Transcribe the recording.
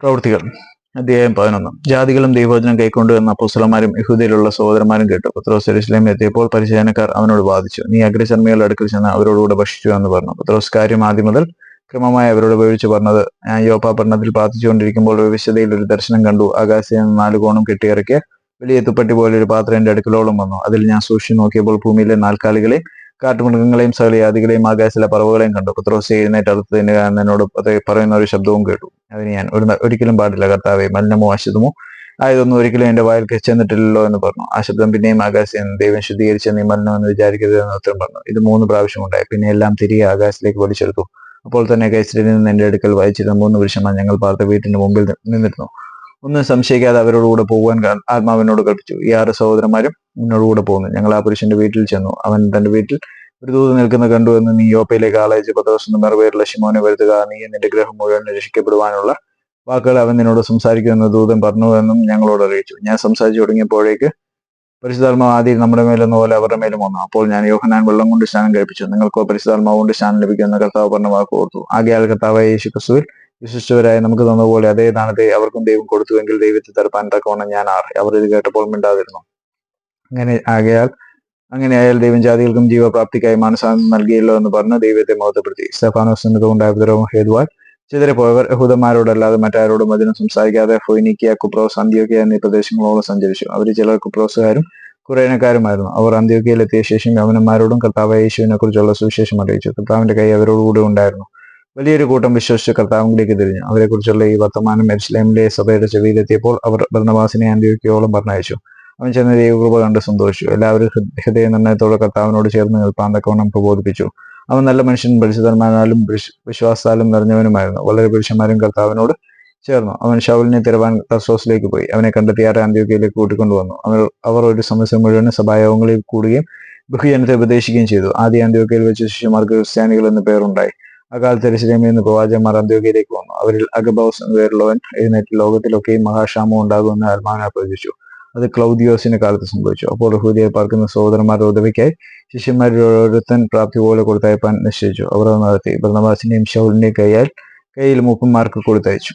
പ്രവൃത്തികൾ അധ്യായം പതിനൊന്ന്. ജാതികളും ദൈവവചനം കൈക്കൊണ്ടു എന്ന അപ്പോസ്തലന്മാരും യഹൂദയിലുള്ള സഹോദരന്മാരും കേട്ടു. പത്രോസ് എരുസലേമിൽ എത്തിയപ്പോൾ പരിചയനക്കാർ അവനോട് ബാധിച്ചു നീ അഗ്രചർമ്മികളുടെ അടുക്കൽ ചെന്ന് അവരോടുകൂടെ ഭക്ഷിച്ചു എന്ന് പറഞ്ഞു. പത്രോസ് കാര്യം ആദ്യം മുതൽ ക്രമമായി അവരോട് വിവരിച്ചു പറഞ്ഞത് യോപ്പ പട്ടണത്തിൽ പ്രാർത്ഥിച്ചുകൊണ്ടിരിക്കുമ്പോൾ വിവിശതയിൽ ഒരു ദർശനം കണ്ടു. നിന്ന് നാല് കോണും കെട്ടിയിറക്കിയ വലിയ തുപ്പട്ടി പോലെ ഒരു പാത്രം എന്റെ അടുക്കലോളം വന്നു. അതിൽ ഞാൻ സൂക്ഷിച്ചു നോക്കിയപ്പോൾ ഭൂമിയിലെ നാൽക്കാലികളെയും കാട്ടുമൃഗങ്ങളെയും സകലയാദികളെയും ആകാശത്തിലെ പറവുകളെയും കണ്ടു. പത്രോസ് എഴുന്നേറ്റ് അടുത്തതിന് കാരണം എന്നോട് പറയുന്ന ഒരു ശബ്ദവും കേട്ടു. അതിന് ഞാൻ ഒരു ഒരിക്കലും പാടില്ല കർത്താവെ മലിനമോ അശുദ്ധമോ? ആയതൊന്നും ഒരിക്കലും എന്റെ വായിൽ ചെന്നിട്ടില്ലല്ലോ എന്ന് പറഞ്ഞു. ആ ശബ്ദം പിന്നെയും ആകാശം ദൈവം ശുദ്ധീകരിച്ച നീ മലിനം എന്ന് വിചാരിക്കരുത് എന്ന് ഉത്തരം പറഞ്ഞു. ഇത് മൂന്ന് പ്രാവശ്യം ഉണ്ടായി. പിന്നെ എല്ലാം തിരികെ ആകാശത്തിലേക്ക് വലിച്ചെടുത്തു അപ്പോൾ തന്നെ കൈസരിൽ നിന്ന് എന്റെ അടുക്കൽ വായിച്ചിരുന്ന മൂന്ന് പുരുഷന്മാർ ഞങ്ങൾ പാർത്ത വീട്ടിന്റെ മുമ്പിൽ നിന്നിരുന്നു. ഒന്നും സംശയിക്കാതെ അവരോടുകൂടെ പോകുവാൻ ക- ആത്മാവിനോട് കൽപ്പിച്ചു. ഈ ആറ് സഹോദരന്മാരും എന്നോടുകൂടെ പോകുന്നു. ഞങ്ങൾ ആ പുരുഷന്റെ വീട്ടിൽ ചെന്നു. അവൻ തന്റെ വീട്ടിൽ ഒരു ദൂത് നിൽക്കുന്ന കണ്ടു എന്ന് നീ യോപ്പയിലേക്ക് ആളയച്ച് പത്ത് ദിവസം മെറുപേരുള്ള ശിമോനെ വരുത്തുക. നീ നിന്റെ ഗ്രഹം മുഴുവൻ രക്ഷിക്കപ്പെടുവാനുള്ള വാക്കുകൾ അവൻ നിന്നോട് സംസാരിക്കുമെന്ന് ദൂതൻ പറഞ്ഞു എന്നും ഞങ്ങളോട് അറിയിച്ചു. ഞാൻ സംസാരിച്ചു തുടങ്ങിയപ്പോഴേക്ക് പരിശുദ്ധാത്മാവ് ആദ്യം നമ്മുടെ മേലെന്ന പോലെ അവരുടെ മേലും വന്നു. അപ്പോൾ ഞാൻ യോഹനാൻ വെള്ളം കൊണ്ട് സ്നാനം കഴിപ്പിച്ചു. നിങ്ങൾക്കോ പരിശുദ്ധാത്മാവ് കൊണ്ട് സ്നാനം ലഭിക്കുമെന്ന് കർത്താവ് പറഞ്ഞ വാക്ക് ഓർത്തു. ആകെയാൽ കർത്താവായ യേശു ക്രിസ്തുവിൽ വിശ്വസിച്ചവരായ നമുക്ക് തന്നതുപോലെ അതേ ദാനത്തെ അവർക്കും ദൈവം കൊടുത്തുവെങ്കിൽ ദൈവത്തെ തടുപ്പാൻ തക്കവണ്ണം ഞാൻ ആർ അവർ ഇത് കേട്ടപ്പോൾ മിണ്ടാതിരുന്നു. അങ്ങനെ ആകയാൽ അങ്ങനെയായാൽ ദൈവം ജാതികൾക്കും ജീവപ്രാപ്തിക്കായി മാനസാന്തം നൽകിയല്ലോ എന്ന് പറഞ്ഞ് ദൈവത്തെ മഹത്വപ്പെടുത്തി. സ്റ്റെഫാനോസിന് ഉണ്ടായ ഉപദ്രവം ഹേതുവാൽ ചിതറിപ്പോയവർ യഹൂദന്മാരോടല്ലാതെ മറ്റാരോടും അതിനും സംസാരിക്കാതെ ഫൊയ്നിക്കിയ കുപ്രോസ് അന്ത്യോക്കിയ എന്നീ പ്രദേശങ്ങളോളം സഞ്ചരിച്ചു. അവർ ചിലർ കുപ്രോസുകാരും കുറേനക്കാരുമായിരുന്നു. അവർ അന്ത്യോക്കിയയിലെത്തിയ ശേഷം യവനന്മാരോടും കർത്താവ് യേശുവിനെ കുറിച്ചുള്ള സുവിശേഷം അറിയിച്ചു. കർത്താവിന്റെ കൈ അവരോടുകൂടെ ഉണ്ടായിരുന്നു. വലിയൊരു കൂട്ടം വിശ്വസിച്ച് കർത്താവിലേക്ക് തിരിഞ്ഞു അവരെക്കുറിച്ചുള്ള ഈ വർത്തമാനം എരിസ്ലേമിലെ സഭയുടെ ചെവിയിലെത്തിയപ്പോൾ അവർ ഭരണവാസിനെ ആന്റിയോക്കിയോളം പറഞ്ഞയച്ചു. അവൻ ചെന്ന ദൈവകൃപ കണ്ട് സന്തോഷിച്ചു. എല്ലാവരും ഹൃദയ നിർണയത്തോടെ കർത്താവിനോട് ചേർന്ന് നിൽപ്പാൻ തക്കവണ്ണം പ്രബോധിപ്പിച്ചു. അവൻ നല്ല മനുഷ്യൻ പരിശുദ്ധന്മാരാലും വിശ്- വിശ്വാസത്താലും നിറഞ്ഞവനുമായിരുന്നു. വളരെ പുരുഷന്മാരും കർത്താവിനോട് ചേർന്നു. അവൻ ഷൗലിനെ തിരവാൻ കർസോസിലേക്ക് പോയി. അവനെ കണ്ടെത്തിയാറെ അന്ത്യോക്കയിലേക്ക് കൂട്ടിക്കൊണ്ടുവന്നു അവർ അവർ ഒരു സമസ്യ മുഴുവൻ സഭായോഗങ്ങളിൽ കൂടുകയും ബഹുജനത്തെ ഉപദേശിക്കുകയും ചെയ്തു. ആദ്യ അന്ത്യോക്കയിൽ വെച്ച് ശിഷ്യമാർക്ക് ക്രിസ്ത്യാനികൾ എന്ന പേരുണ്ടായി. അക്കാലത്ത് എരുസലേമിൽ നിന്ന് പ്രവാചകന്മാർ അന്ത്യോഗ്യയിലേക്ക് വന്നു. അവരിൽ അഗബൌസ് എന്ന് പേരുള്ളവൻ എഴുന്നേറ്റ് ലോകത്തിലൊക്കെയും മഹാക്ഷാമം ഉണ്ടാകുമെന്ന് ആത്മാവിനെ പ്രവചിച്ചു. അത് ക്ലൗദിയോസിന്റെ കാലത്ത് സംഭവിച്ചു. അപ്പോൾ ഹൂദിയെ പാർക്കുന്ന സഹോദരന്മാരുടെ ഉദവിക്കായി ശിഷ്യന്മാരിൽ ഓരോരുത്തൻ പ്രാപ്തി പോലെ കൊടുത്തയപ്പാൻ നിശ്ചയിച്ചു. അവർ നടത്തി. ഭരണവാസിന്റെയും ഷൗലിന്റെയും കൈയാൽ കയ്യിൽ മൂപ്പന്മാർക്ക് കൊടുത്തയച്ചു.